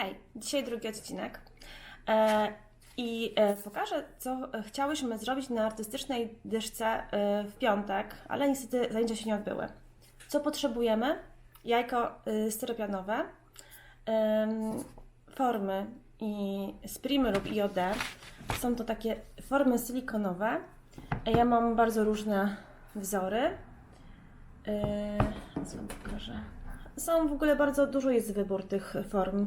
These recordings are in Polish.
Hej, dzisiaj drugi odcinek e, i e, pokażę, co e, chciałyśmy zrobić na artystycznej dyszce e, w piątek, ale niestety zajęcia się nie odbyły. Co potrzebujemy? Jajko e, styropianowe, em, formy i z lub IOD. Są to takie formy silikonowe. E, Ja mam bardzo różne wzory. Yy, co pokażę? Są w ogóle bardzo dużo jest wybór tych form.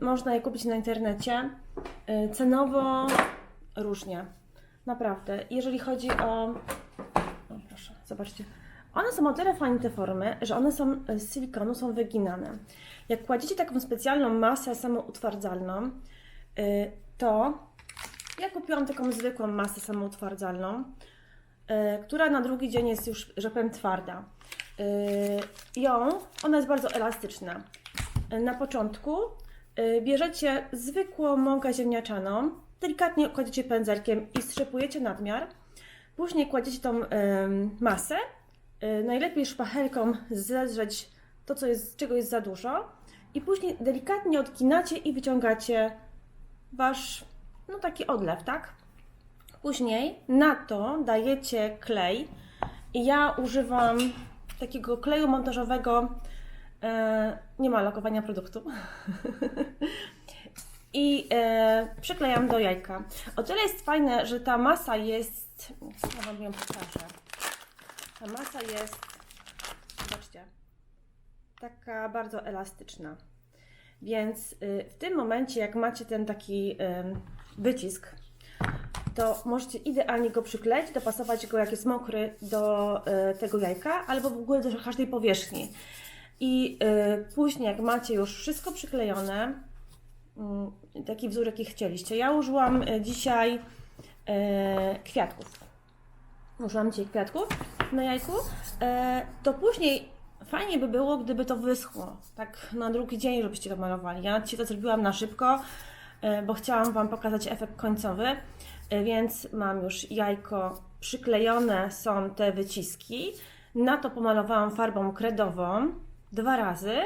Można je kupić na internecie. Yy, Cenowo różnie. Naprawdę. Jeżeli chodzi o. O, proszę, zobaczcie. One są o tyle fajne te formy, że one są z silikonu, są wyginane. Jak kładziecie taką specjalną masę samoutwardzalną, yy, to ja kupiłam taką zwykłą masę samoutwardzalną, e, która na drugi dzień jest już, że powiem, twarda. E, Ją, ona jest bardzo elastyczna. Na początku e, bierzecie zwykłą mąkę ziemniaczaną, delikatnie kładziecie pędzelkiem i strzepujecie nadmiar. Później kładziecie tą masę. E, Najlepiej szpachelką zedrzeć to, co jest, czego jest za dużo. I później delikatnie odkinacie i wyciągacie wasz, no taki odlew, tak? Później na to dajecie klej ja używam takiego kleju montażowego, nie ma lokowania produktu. I e, przyklejam do jajka. O tyle jest fajne, że ta masa jest, ja Wam ją pokażę. Ta masa jest, zobaczcie, taka bardzo elastyczna. Więc y, w tym momencie, jak macie ten taki ym, wycisk, to możecie idealnie go przykleić, dopasować go jak jest mokry do y, tego jajka, albo w ogóle do każdej powierzchni. I y, później, jak macie już wszystko przyklejone, y, taki wzór, jaki chcieliście. Ja użyłam y, dzisiaj y, kwiatków. Użyłam dzisiaj kwiatków na jajku. To później fajnie by było, gdyby to wyschło. Tak na drugi dzień, żebyście to malowali. Ja dzisiaj to zrobiłam na szybko, bo chciałam Wam pokazać efekt końcowy. Więc mam już jajko przyklejone, są te wyciski. Na to pomalowałam farbą kredową dwa razy.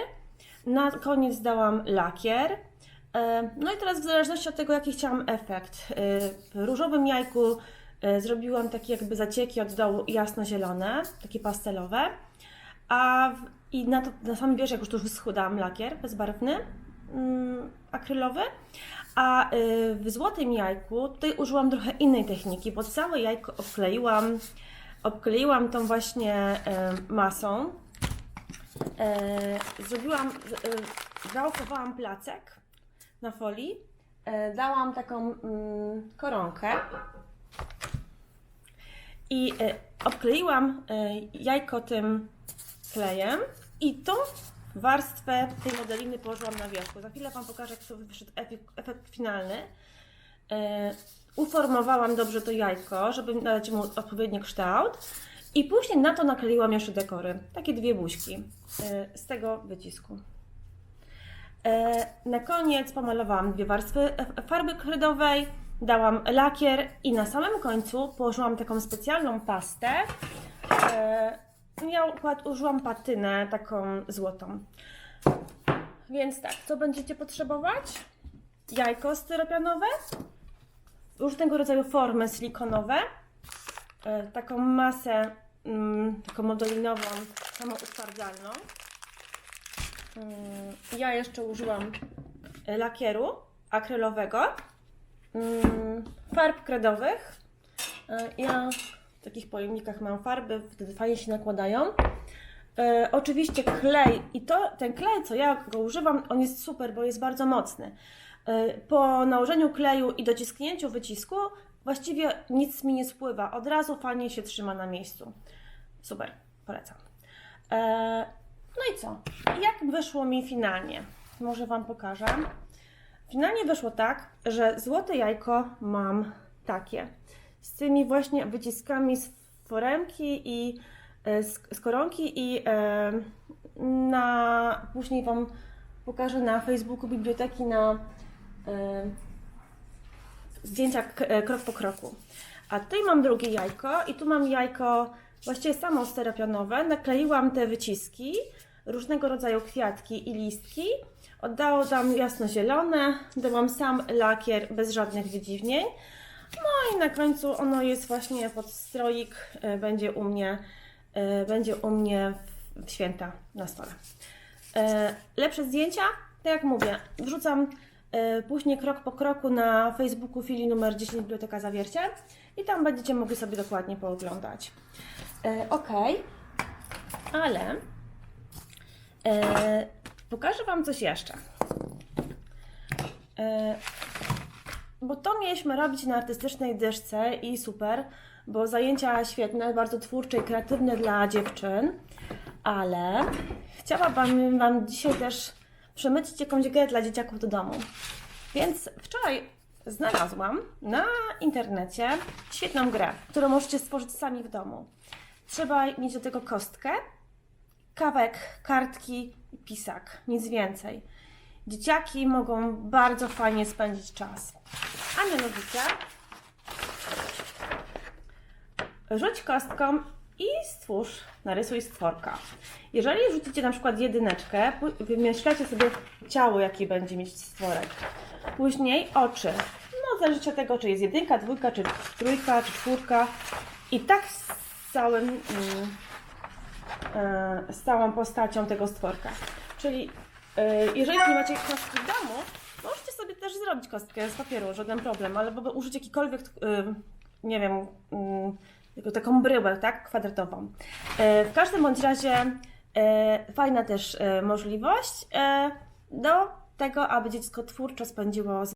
Na koniec dałam lakier. E, No i teraz w zależności od tego, jaki chciałam efekt. e, W różowym jajku e, zrobiłam takie jakby zacieki od dołu jasno-zielone, takie pastelowe. A w, i na, to, na samym wierzch, jak już tu wyschł, lakier bezbarwny, mm, akrylowy. A w złotym jajku tutaj użyłam trochę innej techniki, bo całe jajko obkleiłam, obkleiłam tą właśnie masą. E, zrobiłam, zaokrowałam placek na folii, e, dałam taką mm, koronkę i e, obkleiłam e, jajko tym klejem i tą warstwę tej modeliny położyłam na wierzchu. Za chwilę Wam pokażę, jak to wyszedł efekt, finalny. E, uformowałam dobrze to jajko, żeby nadać mu odpowiedni kształt. I później na to nakleiłam jeszcze dekory. Takie dwie buźki e, z tego wycisku. E, Na koniec pomalowałam dwie warstwy farby kredowej, dałam lakier i na samym końcu położyłam taką specjalną pastę. E, Ja użyłam patynę taką złotą. Więc tak, co będziecie potrzebować? Jajko styropianowe, różnego rodzaju formy silikonowe, taką masę mm, taką samoutwardzalną. Mm, Ja jeszcze użyłam e, lakieru akrylowego, mm, farb kredowych. E, Ja w takich pojemnikach mam farby, wtedy fajnie się nakładają. E, oczywiście klej i to, ten klej, co ja go używam, on jest super, bo jest bardzo mocny. Po nałożeniu kleju i docisknięciu wycisku właściwie nic mi nie spływa, od razu fajnie się trzyma na miejscu. Super, polecam. E, no i co? Jak wyszło mi finalnie? Może Wam pokażę. Finalnie wyszło tak, że złote jajko mam takie. Z tymi właśnie wyciskami z foremki i e, z, z koronki i e, na później Wam pokażę na Facebooku biblioteki na e, zdjęcia e, krok po kroku. A tutaj mam drugie jajko i tu mam jajko właściwie samo steropianowe. Nakleiłam te wyciski różnego rodzaju kwiatki i listki. Oddało tam jasnozielone, dałam sam lakier bez żadnych wydziwnień. No i na końcu ono jest właśnie pod stroik, e, będzie u mnie, e, będzie u mnie w- święta na stole. Lepsze zdjęcia, tak jak mówię, wrzucam później krok po kroku na Facebooku filii numer 10 Biblioteka Zawiercie i tam będziecie mogli sobie dokładnie pooglądać. E, ok, ale e, pokażę Wam coś jeszcze. E, bo to mieliśmy robić na artystycznej dyszce i super, bo zajęcia świetne, bardzo twórcze i kreatywne dla dziewczyn, ale chciałabym Wam dzisiaj też przemycić jakąś grę dla dzieciaków do domu. Więc wczoraj znalazłam na internecie świetną grę, którą możecie stworzyć sami w domu. Trzeba mieć do tego kostkę, kawek, kartki i pisak, nic więcej. Dzieciaki mogą bardzo fajnie spędzić czas. A mianowicie rzuć kostką i stwórz, narysuj stworka. Jeżeli rzucicie na przykład jedyneczkę, wymyślacie sobie ciało, jakie będzie mieć stworek. Później oczy. No, zależy od tego, czy jest jedynka, dwójka, czy trójka, czy czwórka. I tak z całym, mm, e, z całą postacią tego stworka. Czyli e, jeżeli nie macie kostki w domu, możecie sobie też zrobić kostkę z papieru, żaden problem, albo użyć jakikolwiek, e, nie wiem, mm, jako taką bryłę, tak, kwadratową. E, W każdym bądź razie e, fajna też e, możliwość do tego, aby dziecko twórczo spędziło